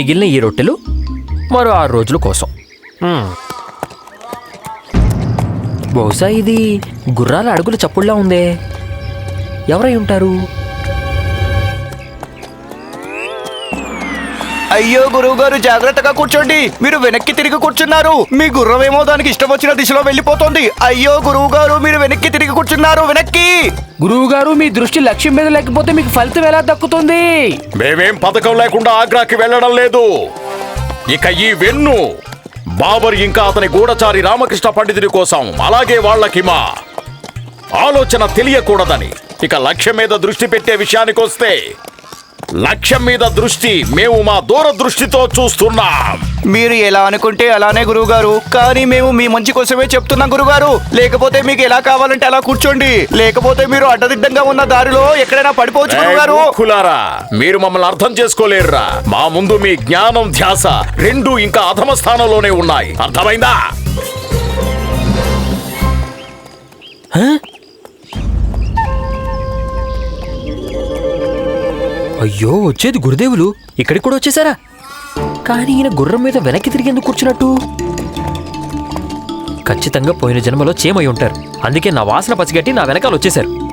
మిగిలిన ఈ రొట్టెలు మరో ఆరు రోజుల కోసం. బహుశా ఇది గుర్రాల అడుగుల చప్పుడులా ఉందే. ఎవరై ఉంటారు? అయ్యో గురువు గారు జాగ్రత్తగా కూర్చోండి. మీరు వెనక్కి తిరిగి కూర్చున్నారు. మీ గుర్రమేమో దానికి ఇష్టం వచ్చిన దిశలో వెళ్ళిపోతుంది. అయ్యో గురువు గారు మీరు వెనక్కి తిరిగి కూర్చున్నారు. వెనక్కి! గురువు గారు మీ దృష్టి లక్ష్యం మీద లేకపోతే మీకు ఫలితం ఎలా దక్కుతుంది? మేమేం పథకం లేకుండా ఆగ్రాకి వెళ్ళడం లేదు. ఇక ఈ వెన్ను బాబర్ ఇంకా అతని గూఢచారి రామకృష్ణ పండితుడి కోసం అలాగే వాళ్ళకి మా ఆలోచన తెలియకూడదని. ఇక లక్ష్యం మీద దృష్టి పెట్టే విషయానికొస్తే లక్ష్యం మీద దృష్టి మేము మా దూరదృష్టితో చూస్తున్నాం. మీరు ఎలా అనుకుంటే అలానే గురువు గారు కానీ మేము మీ మంచి కోసమే చెప్తున్నాం గురుగారు లేకపోతే మీకు ఎలా కావాలంటే అలా కూర్చోండి. లేకపోతే మీరు అడ్డదిడ్డంగా ఉన్న దారిలో ఎక్కడైనా పడిపోవచ్చు గురువు గారు మూర్ఖులారా మీరు మమ్మల్ని అర్థం చేసుకోలేరురా. మా ముందు మీ జ్ఞానం ధ్యాస రెండు ఇంకా అధమ స్థానంలోనే ఉన్నాయి. అర్థమైందా? అయ్యో వచ్చేది గురుదేవులు. ఇక్కడికి కూడా వచ్చేసారా? కానీ ఈయన గుర్రం మీద వెనక్కి తిరిగేందుకు కూర్చున్నట్టు. ఖచ్చితంగా పోయిన జన్మలో చేమై ఉంటారు. అందుకే నా వాసన పసిగట్టి నా వెనకాల వచ్చేశారు.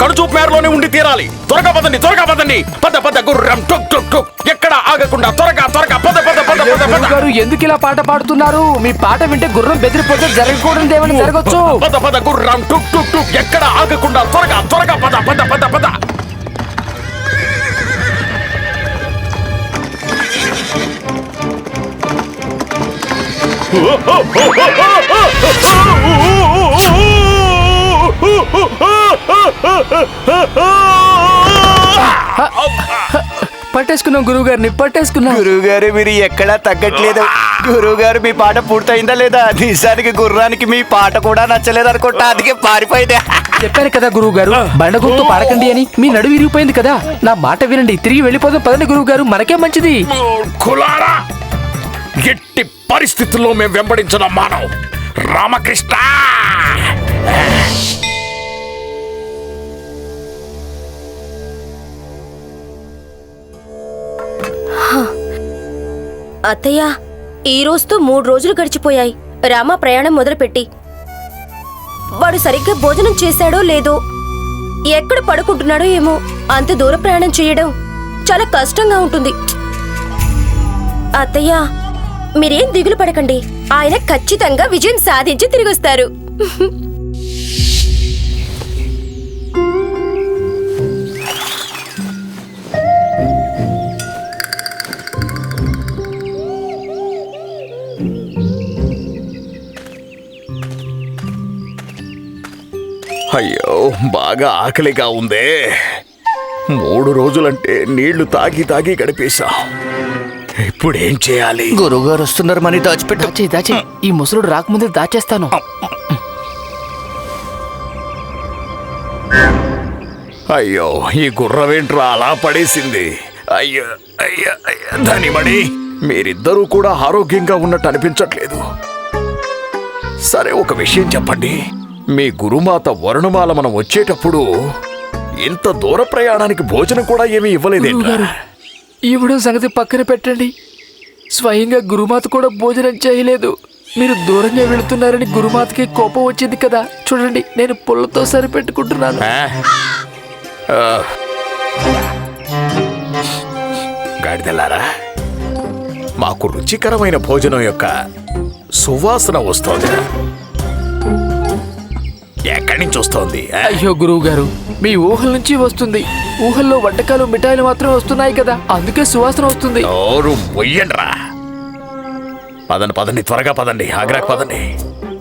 కడుచూపు మేరలోనే ఉండి తీరాలి త్వరగా పదండి త్వరగా పదండి పద పద గుర్రం టుక్ టుక్ టుక్ ఎక్కడ ఆగకుండా త్వరగా త్వరగా పద పద పద పద పద గారు ఎందుకు ఇలా పాట పాడుతున్నారు మీ పాట వింటే గుర్రం బెదిరిపోతే జరగకూడదు ఏమైనా జరగచ్చు పద పద గుర్రం టుక్ టుక్ టుక్ ఎక్కడ ఆగకుండా త్వరగా త్వరగా పద పద పద పద పట్టేసుకున్నాం గురువు గారిని పట్టేసుకున్నాం. గురువు గారు మీరు ఎక్కడా తగ్గట్లేదు. గురువు గారు మీ పాట పూర్తయిందా లేదా? నిజానికి గుర్రానికి మీ పాట కూడా నచ్చలేదు అనుకుంటా అందుకే పారిపోయింది. చెప్పాను కదా గురువు గారు బండగుర్తు పాడకండి అని మీ నడువు విరిగిపోయింది కదా. నా మాట వినండి తిరిగి వెళ్ళిపోదాం పదండి గురువు గారు మనకే మంచిది? కులారా ఎట్టి పరిస్థితుల్లో మేము వెంబడించడం మానం రామకృష్ణ! అత్తయ్య ఈ రోజుతో మూడు రోజులు గడిచిపోయాయి. రామ ప్రయాణం మొదలుపెట్టి. వాడు సరిగ్గా భోజనం చేశాడో లేదో ఎక్కడ పడుకుంటున్నాడో ఏమో అంత దూర ప్రయాణం చేయడం చాలా కష్టంగా ఉంటుంది. అత్తయ్య మీరేం దిగులు పడకండి. ఆయన ఖచ్చితంగా విజయం సాధించి తిరిగొస్తారు. అయ్యో బాగా ఆకలిగా ఉందే. మూడు రోజులంటే నీళ్ళు తాగి తాగి గడిపేశాం. ఇప్పుడేం చేయాలి? గురువు గారు వస్తున్నారు మని దాచిపెట్టు. దాచే దాచే. ఈ ముసలుడు రాకముందే దాచేస్తాను. అయ్యో ఈ గుర్రవేంట్రా అలా పడేసింది. అయ్యో అయ్యో అయ్యో ధనిమణి మీరిద్దరూ కూడా ఆరోగ్యంగా ఉన్నట్టు అనిపించట్లేదు. సరే ఒక విషయం చెప్పండి. మీ గురుమాత వరుణమాల మనం వచ్చేటప్పుడు ఇంత దూర ప్రయాణానికి భోజనం కూడా ఏమీ ఇవ్వలేదేంట్రా? ఇవ్వడం సంగతి పక్కన పెట్టండి. స్వయంగా గురుమాత కూడా భోజనం చేయలేదు. మీరు దూరంగా వెళుతున్నారని గురుమాతకి కోపం వచ్చింది కదా. చూడండి నేను పుల్లతో సరిపెట్టుకుంటున్నాను? ఆ. గాడిదలారా మాకు రుచికరమైన భోజనం యొక్క సువాసన వస్తోంది ఎక్కడి నుంచి వస్తోంది ఆ? అయ్యో గురువు గారు మీ ఊహల నుంచి వస్తుంది. ఊహల్లో వంటకాలు మిఠాయిలు మాత్రమే వస్తున్నాయి కదా. అందుకే సువాసన వస్తుంది. నోరు మొయ్యండ్రా. పదండి పదండి త్వరగా పదండి ఆగ్రాకి పదండి.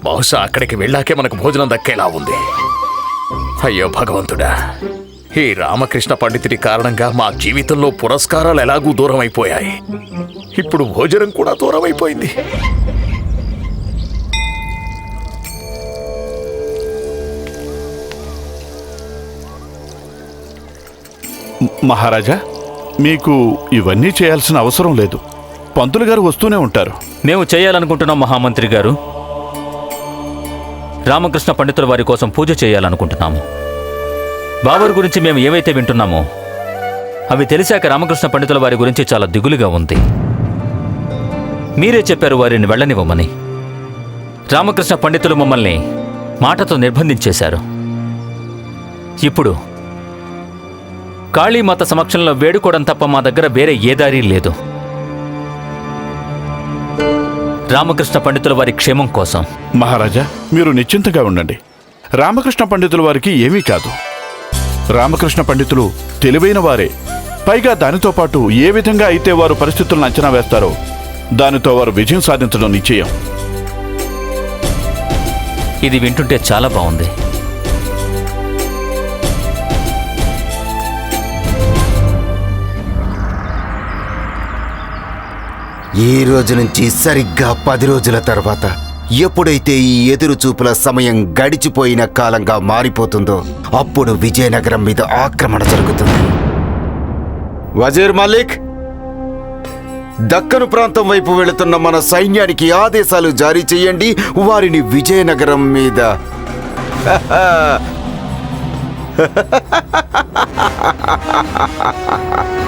బహుశా అక్కడికి వెళ్ళాకే మనకు భోజనం దక్కేలా ఉంది. అయ్యో భగవంతుడా ఈ రామకృష్ణ పండితుడి కారణంగా మా జీవితంలో పురస్కారాలు ఎలాగూ దూరం అయిపోయాయి ఇప్పుడు భోజనం కూడా దూరం అయిపోయింది మహారాజా మీకు ఇవన్నీ చేయాల్సిన అవసరం లేదు. పంతులు గారు వస్తూనే ఉంటారు. మేము చేయాలనుకుంటున్నాం మహామంత్రి గారు. రామకృష్ణ పండితుల వారి కోసం పూజ చేయాలనుకుంటున్నాము. బాబర్ గురించి మేము ఏవైతే వింటున్నామో అవి తెలిసాక రామకృష్ణ పండితుల వారి గురించి చాలా దిగులుగా ఉంది. మీరే చెప్పారు వారిని వెళ్ళనివ్వమని. రామకృష్ణ పండితులు మమ్మల్ని మాటతో నిర్బంధించేశారు. ఇప్పుడు కాళీమాత సమక్షంలో వేడుకోవడం తప్ప మా దగ్గర వేరే ఏ దారి లేదు. రామకృష్ణ పండితుల వారి క్షేమం కోసం. మహారాజా మీరు నిశ్చింతగా ఉండండి. రామకృష్ణ పండితుల వారికి ఏమీ కాదు. రామకృష్ణ పండితులు తెలివైన వారే. పైగా దానితో పాటు ఏ విధంగా అయితే వారు పరిస్థితులను అంచనా వేస్తారో దానితో వారు విజయం సాధించడం నిశ్చయం. ఇది వింటుంటే చాలా బాగుంది. ఈ రోజు నుంచి సరిగ్గా పది రోజుల తర్వాత ఎప్పుడైతే ఈ ఎదురు చూపుల సమయం గడిచిపోయిన కాలంగా మారిపోతుందో అప్పుడు విజయనగరం మీద ఆక్రమణ జరుగుతుంది. వజీర్ మలిక్ దక్కను ప్రాంతం వైపు వెళుతున్న మన సైన్యానికి ఆదేశాలు జారీ చేయండి. వారిని విజయనగరం మీద.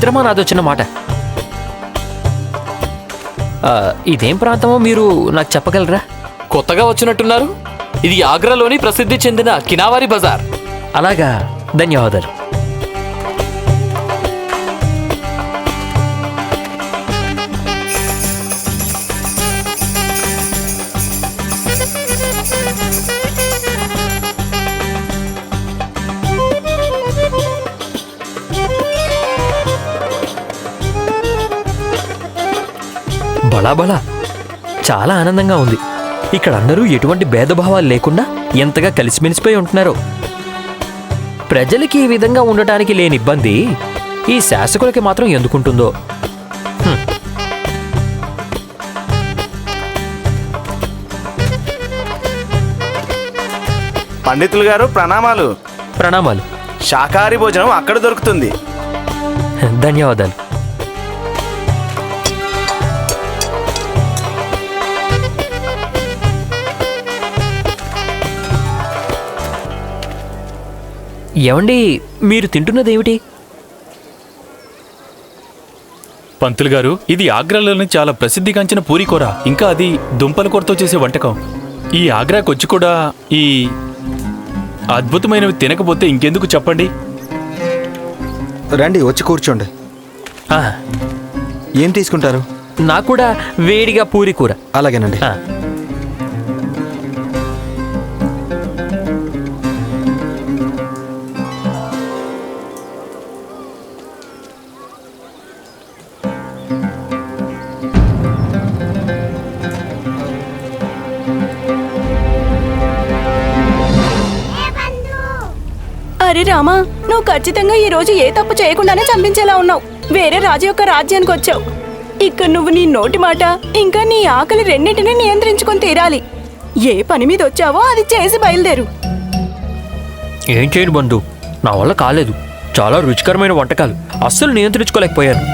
మిత్రమా నాదో చిన్న మాట ఇదేం ప్రాంతమో మీరు నాకు చెప్పగలరా? కొత్తగా వచ్చినట్టున్నారు. ఇది ఆగ్రాలోని ప్రసిద్ధి చెందిన కినావారి బజార్. అలాగా ధన్యవాదాలు. బలా బలా. చాలా ఆనందంగా ఉంది. ఇక్కడ అందరూ ఎటువంటి భేదభావాలు లేకుండా ఎంతగా కలిసిమెలిసిపోయి ఉంటున్నారో. ప్రజలకి ఈ విధంగా ఉండటానికి లేని ఇబ్బంది ఈ శాసకులకి మాత్రం ఎందుకుంటుందో. పండితులు గారు ప్రణామాలు. ప్రణామాలు. శాకాహారి భోజనం అక్కడ దొరుకుతుంది. ధన్యవాదాలు. ఏమండి మీరు తింటున్నదేమిటి? పంతులు గారు ఇది ఆగ్రాలోని చాలా ప్రసిద్ధిగాంచిన పూరి కూర. ఇంకా అది దుంపల కూరతో చేసే వంటకం. ఈ ఆగ్రాకి వచ్చి కూడా ఈ అద్భుతమైనవి తినకపోతే ఇంకెందుకు చెప్పండి? రండి వచ్చి కూర్చోండి. ఆ, ఏం తీసుకుంటారు? నాకు కూడా వేడిగా పూరి కూర. అలాగేనండి. రామా నువ్వు ఖచ్చితంగా ఈ రోజు ఏ తప్పు చేయకుండానే చంపించేలా ఉన్నావు. వేరే రాజు యొక్క రాజ్యానికి వచ్చావు. ఇక్కడ నువ్వు నీ నోటి మాట ఇంకా నీ ఆకలి రెండింటినీ నియంత్రించుకొని తీరాలి. ఏ పని మీద వచ్చావో అది చేసి బయలుదేరు. ఏం చేయను బంధు నా వల్ల కాలేదు. చాలా రుచికరమైన వంటకాలు అస్సలు నియంత్రించుకోలేకపోయాను.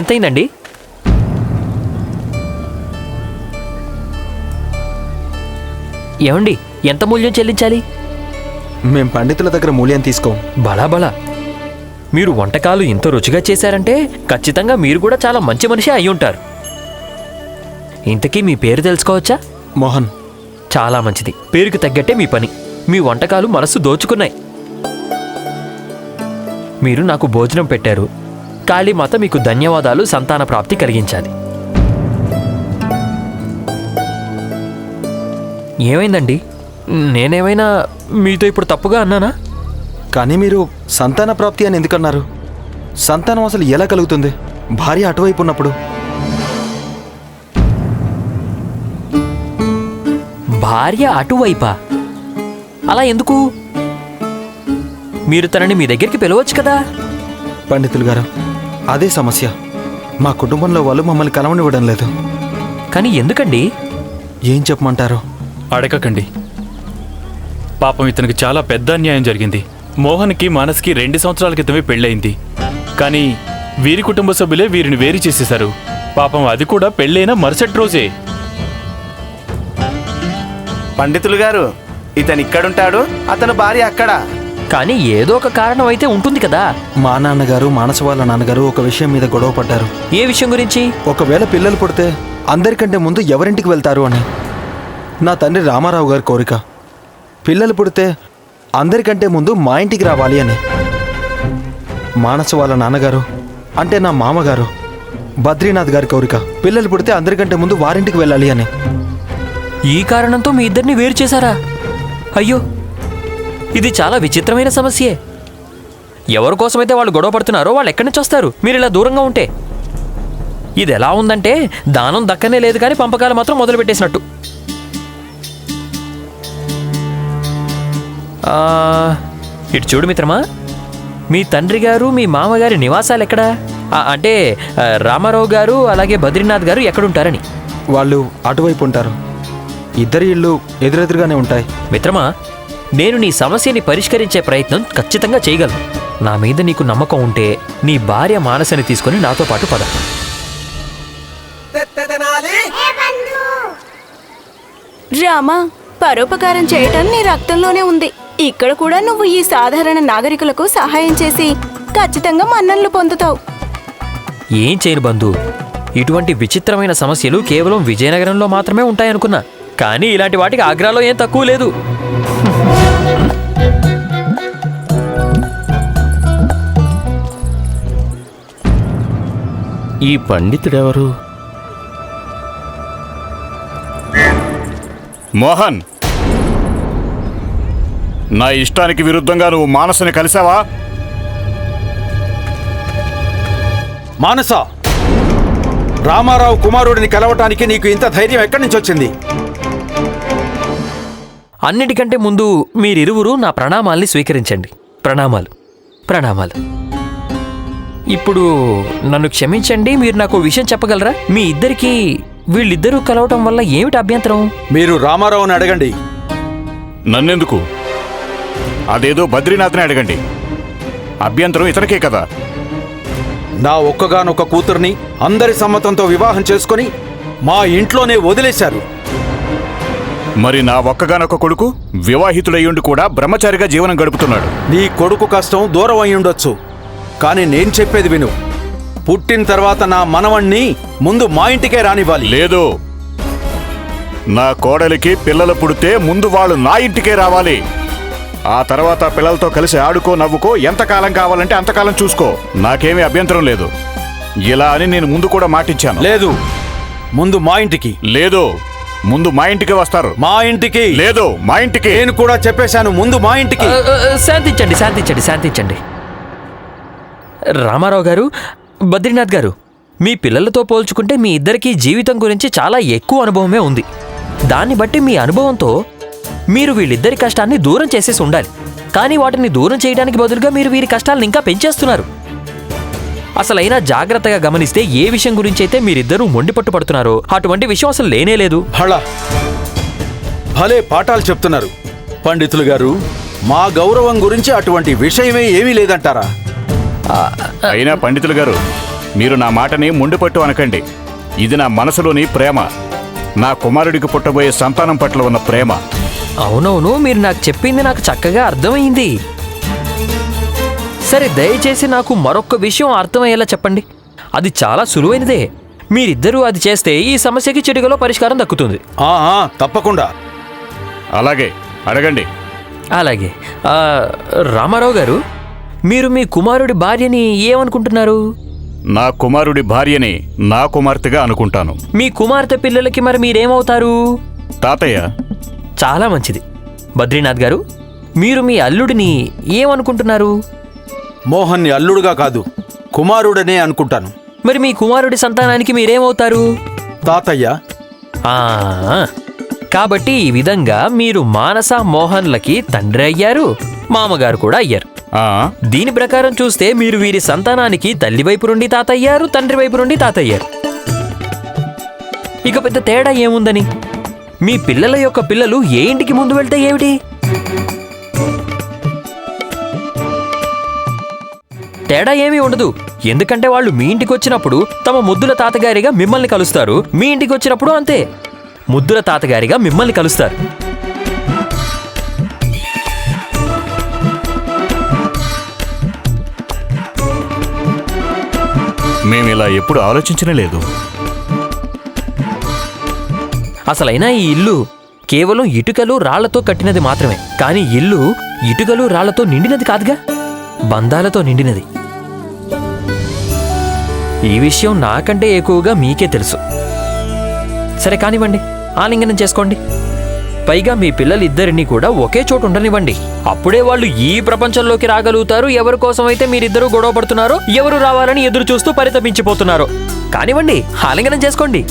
ఎంతైందండి? ఏమండి ఎంత మూల్యం చెల్లించాలి? మేం పండితుల దగ్గర మూల్యం తీసుకోం. బలా బలా. మీరు వంటకాలు ఇంత రుచిగా చేశారంటే ఖచ్చితంగా మీరు కూడా చాలా మంచి మనిషి అయి ఉంటారు. ఇంతకీ మీ పేరు తెలుసుకోవచ్చా? మోహన్. చాలా మంచిది. పేరుకి తగ్గట్టే మీ పని. మీ వంటకాలు మనసు దోచుకున్నాయి. మీరు నాకు భోజనం పెట్టారు. కాళీమాత మీకు ధన్యవాదాలు సంతాన ప్రాప్తి కలిగించాలి. ఏమైందండి? నేనేమైనా మీతో ఇప్పుడు తప్పుగా అన్నానా? కానీ మీరు సంతాన ప్రాప్తి అని ఎందుకన్నారు? సంతానం అసలు ఎలా కలుగుతుంది? భార్య అటువైపు ఉన్నప్పుడు. భార్య అటువైపా? అలా ఎందుకు? మీరు తనని మీ దగ్గరికి పిలవచ్చు కదా? పండితులు గారు అదే సమస్య. మా కుటుంబంలో వాళ్ళు మమ్మల్ని కలవనివ్వడం లేదు. కానీ ఎందుకండి? ఏం చెప్పమంటారు? అడగకండి పాపం ఇతనికి చాలా పెద్ద అన్యాయం జరిగింది. మోహన్కి మానస్కి రెండు సంవత్సరాల క్రితమే పెళ్ళయింది. కానీ వీరి కుటుంబ సభ్యులే వీరిని వేరు చేసేశారు. పాపం అది కూడా పెళ్ళైన మరుసటి రోజే. పండితులు గారు ఇతను ఇక్కడుంటాడు అతను భార్య అక్కడ. కానీ ఏదో ఒక కారణం అయితే ఉంటుంది కదా. మా నాన్నగారు మానస వాళ్ళ నాన్నగారు ఒక విషయం మీద గొడవ పడ్డారు ఏ విషయం గురించి? ఒకవేళ పిల్లలు పుడితే అందరికంటే ముందు ఎవరింటికి వెళ్తారు అని. నా తండ్రి రామారావు గారి కోరిక. పిల్లలు పుడితే అందరికంటే ముందు మా ఇంటికి రావాలి అని. మానస వాళ్ళ నాన్నగారు అంటే నా మామగారు బద్రీనాథ్ గారి కోరిక. పిల్లలు పుడితే అందరికంటే ముందు వారింటికి వెళ్ళాలి అని. ఈ కారణంతో మీ ఇద్దరిని వేరు చేశారా? అయ్యో ఇది చాలా విచిత్రమైన సమస్యే. ఎవరి కోసమైతే వాళ్ళు గొడవ పడుతున్నారో వాళ్ళు ఎక్కడి నుంచి వస్తారు? మీరు ఇలా దూరంగా ఉంటే. ఇది ఎలా ఉందంటే దానం దక్కనే లేదు కానీ పంపకాలు మాత్రం మొదలుపెట్టేసినట్టు. ఇటు చూడు మిత్రమా. మీ తండ్రి గారు మీ మామగారి నివాసాలు ఎక్కడా అంటే రామారావు గారు అలాగే బద్రీనాథ్ గారు ఎక్కడుంటారని. వాళ్ళు అటువైపు ఉంటారు. ఇద్దరి ఇళ్ళు ఎదురెదురుగానే ఉంటాయి. మిత్రమా నేను నీ సమస్యని పరిష్కరించే ప్రయత్నం ఖచ్చితంగా చేయగలను. నా మీద నీకు నమ్మకం ఉంటే నీ భార్య మానసని తీసుకొని నాతో పాటు పద. రామా పరోపకారం చేయటం నీ రక్తంలోనే ఉంది. ఇక్కడ కూడా నువ్వు ఈ సాధారణ నాగరికులకు సహాయం చేసి ఖచ్చితంగా మన్ననలు పొందుతావు. ఏం చేయను బంధు? ఇటువంటి విచిత్రమైన సమస్యలు కేవలం విజయనగరంలో మాత్రమే ఉంటాయనుకున్నా. కానీ ఇలాంటి వాటికి ఆగ్రాలో ఏం తక్కువ లేదు. ఈ పండితుడెవరు? మోహన్. నా ఇష్టానికి విరుద్ధంగా నువ్వు మానసుని కలిసావా మానస రామారావు కుమారుడిని కలవటానికి నీకు ఇంత ధైర్యం ఎక్కడి నుంచి వచ్చింది? అన్నిటికంటే ముందు మీరిరువురు నా ప్రణామాల్ని స్వీకరించండి. ప్రణామాలు ప్రణామాలు. ఇప్పుడు నన్ను క్షమించండి మీరు నాకు విషయం చెప్పగలరా? మీ ఇద్దరికి వీళ్ళిద్దరూ కలవటం వల్ల ఏమిటి అభ్యంతరం? మీరు రామారావుని అడగండి. నన్నెందుకు? అదేదో బద్రీనాథ్ని అడగండి. అభ్యంతరం ఇతనికే కదా. నా ఒక్కగానొక్క కూతుర్ని అందరి సమ్మతంతో వివాహం చేసుకొని మా ఇంట్లోనే వదిలేశారు. మరి నా ఒక్కగానొక్క కొడుకు వివాహితుడయ్యుండి కూడా బ్రహ్మచారిగా జీవనం గడుపుతున్నాడు. నీ కొడుకు కష్టం దూరం అయి ఉండొచ్చు కానీ నేను చెప్పేది విను. పుట్టిన తర్వాత నా మనవణ్ణి ముందు మా ఇంటికే రానివ్వాలి. లేదు. నా కోడలికి పిల్లలు పుడితే ముందు వాళ్ళు నా ఇంటికే రావాలి. ఆ తర్వాత పిల్లలతో కలిసి ఆడుకో నవ్వుకో ఎంతకాలం కావాలంటే అంతకాలం చూసుకో. నాకేమీ అభ్యంతరం లేదు. ఇలా అని నేను ముందు కూడా మాటిచ్చాను. లేదు. ముందు మా ఇంటికి. లేదు. ముందు మా ఇంటికి వస్తారు. మా ఇంటికి. లేదు మా ఇంటికి. నేను కూడా చెప్పేశాను ముందు మా ఇంటికి. శాంతించండి శాంతించండి శాంతించండి. రామారావు గారు బద్రీనాథ్ గారు మీ పిల్లలతో పోల్చుకుంటే మీ ఇద్దరికీ జీవితం గురించి చాలా ఎక్కువ అనుభవమే ఉంది. దాన్ని బట్టి మీ అనుభవంతో మీరు వీళ్ళిద్దరి కష్టాన్ని దూరం చేసేసి ఉండాలి. కానీ వాటిని దూరం చేయడానికి బదులుగా మీరు వీరి కష్టాలను ఇంకా పెంచేస్తున్నారు. అసలైనా జాగ్రత్తగా గమనిస్తే ఏ విషయం గురించి అయితే మీరిద్దరూ మొండిపట్టు పడుతున్నారో అటువంటి విషయం అసలు లేనే లేదు. భలే పాఠాలు చెప్తున్నారు. పండితులు గారు మా గౌరవం గురించి అటువంటి విషయమే ఏమీ లేదంటారా? అయినా పండితులు గారు మీరు నా మాటని ముండిపట్టు అనకండి. ఇది నా మనసులోని ప్రేమ. నా కుమారుడికి పుట్టబోయే సంతానం పట్ల ఉన్న ప్రేమ. అవునవును మీరు నాకు చెప్పింది నాకు చక్కగా అర్థమైంది. సరే దయచేసి నాకు మరొక్క విషయం అర్థమయ్యేలా చెప్పండి. అది చాలా సులువైనదే. మీరిద్దరూ అది చేస్తే ఈ సమస్యకి చిటికలో పరిష్కారం దక్కుతుంది. ఆ, ఆ, తప్పకుండా. అలాగే అడగండి. అలాగే. ఆ, రామారావు గారు మీరు మీ కుమారుడి భార్యని ఏమనుకుంటున్నారు? నా కుమారుడి భార్యని నా కుమార్తెగా అనుకుంటాను. మీ కుమార్తె పిల్లలకి మరి మీరేమవుతారు? తాతయ్య చాలా మంచిది. బద్రీనాథ్ గారు మీరు మీ అల్లుడిని ఏమనుకుంటున్నారు? మోహన్ని అల్లుడుగా కాదు కుమారుడనే అనుకుంటాను. మరి మీ కుమారుడి సంతానానికి మీరేమవుతారు? తాతయ్య. ఆ, కాబట్టి ఈ విధంగా మీరు మానస మోహన్లకి తండ్రి అయ్యారు మామగారు కూడా అయ్యారు. ఆ, దీని ప్రకారం చూస్తే మీరు వీరి సంతానానికి తల్లి వైపు నుండి తాతయ్యారు తండ్రి వైపు నుండి తాతయ్యారు. ఇక పెద్ద తేడా ఏముందని? మీ పిల్లల యొక్క పిల్లలు ఏ ఇంటికి ముందు వెళ్తే ఏమిటి? తేడా ఏమీ ఉండదు. ఎందుకంటే వాళ్ళు మీ ఇంటికి వచ్చినప్పుడు తమ ముద్దుల తాతగారిగా మిమ్మల్ని కలుస్తారు. మీ ఇంటికి వచ్చినప్పుడు అంతే. ముద్దుల తాతగారిగా మిమ్మల్ని కలుస్తారు. మేము ఇలా ఎప్పుడు ఆలోచించనే లేదు. అసలైనా ఈ ఇల్లు కేవలం ఇటుకలు రాళ్ళతో కట్టినది మాత్రమే. కానీ ఇల్లు ఇటుకలు రాళ్ళతో నిండినది కాదుగా? బంధాలతో నిండినది. ఈ విషయం నాకంటే ఎక్కువగా మీకే తెలుసు. సరే కానివ్వండి. ఆలింగనం చేసుకోండి. పైగా మీ పిల్లలిద్దరినీ కూడా ఒకే చోటు ఉండనివ్వండి. అప్పుడే వాళ్ళు ఈ ప్రపంచంలోకి రాగలుగుతారు. ఎవరి కోసం అయితే మీరిద్దరూ గొడవ పడుతున్నారో ఎవరు రావాలని ఎదురు చూస్తూ పరితపించిపోతున్నారో. కానివ్వండి ఆలింగనం చేసుకోండి.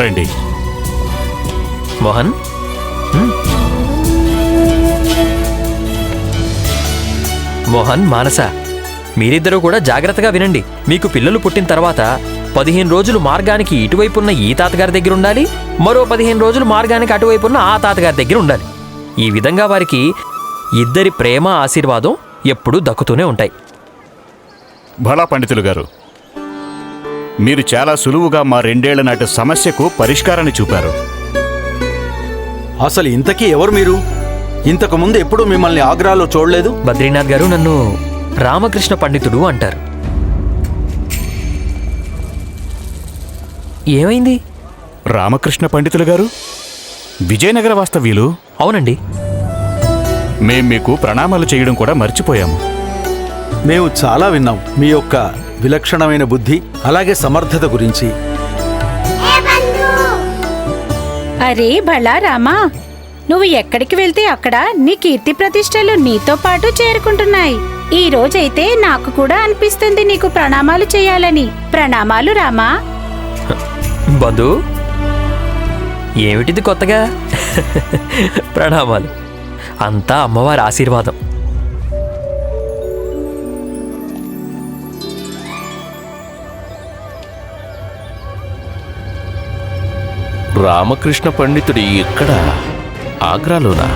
రండి. మోహన్. మోహన్ మానస మీరిద్దరూ కూడా జాగ్రత్తగా వినండి. మీకు పిల్లలు పుట్టిన తర్వాత పదిహేను రోజులు మార్గానికి ఇటువైపున్న ఈ తాతగారి దగ్గర ఉండాలి మరో పదిహేను రోజులు మార్గానికి అటువైపున్న ఆ తాతగారి దగ్గర ఉండాలి. ఈ విధంగా వారికి ఇద్దరి ప్రేమ ఆశీర్వాదం ఎప్పుడూ దక్కుతూనే ఉంటాయి. భళా పండితులు గారు మీరు చాలా సులువుగా మా రెండేళ్ళ నాటి సమస్యకు పరిష్కారాన్ని చూపారు. అసలు ఇంతకీ ఎవరు మీరు? ఇంతకు ముందు ఎప్పుడు మిమ్మల్ని ఆగ్రాలో చూడలేదు? బద్రీనాథ్ గారు నన్ను రామకృష్ణ పండితుడు అంటారు. ఏమైంది? రామకృష్ణ పండితులు గారు? విజయనగర వాస్తవ్యులు? అవునండి. మేం మీకు ప్రణామాలు చేయడం కూడా మర్చిపోయాము. మేము చాలా విన్నాం. మీ యొక్క విలక్షణమైన బుద్ధి అలాగే సమర్థత గురించి. అరే భళా రామా నువ్వు ఎక్కడికి వెళ్తే అక్కడ నీ కీర్తి ప్రతిష్టలు నీతో పాటు చేరుకుంటున్నాయి. ఈ రోజైతే నాకు కూడా అనిపిస్తుంది నీకు ప్రణామాలు చేయాలని. ప్రణామాలు రామా. బంధు ఏమిటిది కొత్తగా? ప్రణామాలు. అంతా అమ్మవారి ఆశీర్వాదం. రామకృష్ణ పండితుడి ఎక్కడ? ఆగ్రాలోనా?